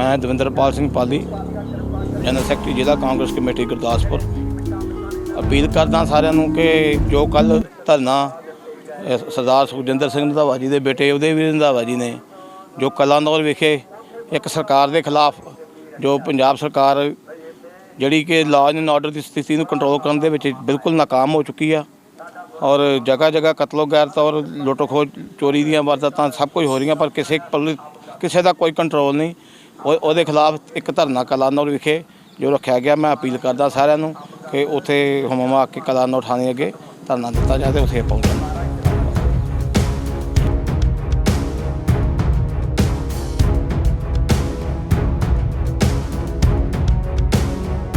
ਮੈਂ Davinderpal Singh Pali general secretary ਜ਼ਿਲ੍ਹਾ Congress committee, Gurdaspur. Appeal ਕਰਦਾ ਸਾਰਿਆਂ ਨੂੰ ਕਿ ਜੋ ਕੱਲ ਧਰਨਾ ਸਰਦਾਰ ਸੁਖਜਿੰਦਰ ਸਿੰਘ ਰੰਧਾਵਾ ਜੀ ਦੇ ਬੇਟੇ, ਉਹਦੇ ਵੀ ਰੰਧਾਵਾ ਜੀ ਨੇ, ਜੋ ਕਲਾਨੌਰ ਵਿਖੇ ਇੱਕ ਸਰਕਾਰ ਦੇ ਖਿਲਾਫ, ਜੋ ਪੰਜਾਬ ਸਰਕਾਰ ਜਿਹੜੀ ਕਿ ਲਾਅ ਐਂਡ ਆਰਡਰ ਦੀ ਸਥਿਤੀ ਨੂੰ ਕੰਟਰੋਲ ਕਰਨ ਦੇ ਵਿੱਚ ਬਿਲਕੁਲ ਨਾਕਾਮ ਹੋ ਚੁੱਕੀ ਆ, ਔਰ ਜਗ੍ਹਾ ਜਗ੍ਹਾ ਕਤਲੋ ਗੈਰਤ ਔਰ ਲੁੱਟ ਖੋਹ ਚੋਰੀ ਦੀਆਂ ਵਾਰਦਾਤਾਂ ਸਭ ਕੁਝ ਹੋ ਰਹੀਆਂ, ਪਰ ਕਿਸੇ ਪਬਲਿਕ, ਕਿਸੇ ਦਾ ਕੋਈ ਕੰਟਰੋਲ ਨਹੀਂ। ਉਹ- ਉਹਦੇ ਖਿਲਾਫ ਇੱਕ ਧਰਨਾ ਕਲਾਨੌਰ ਵਿਖੇ ਜੋ ਰੱਖਿਆ ਗਿਆ, ਮੈਂ ਅਪੀਲ ਕਰਦਾ ਸਾਰਿਆਂ ਨੂੰ ਕਿ ਉੱਥੇ ਹਮਮਾ ਕੇ ਕਲਾਨੌਰ ਥਾਣੇ ਅੱਗੇ ਧਰਨਾ ਦਿੱਤਾ ਜਾਵੇ ਤੇ ਉੱਥੇ ਪਹੁੰਚਣ।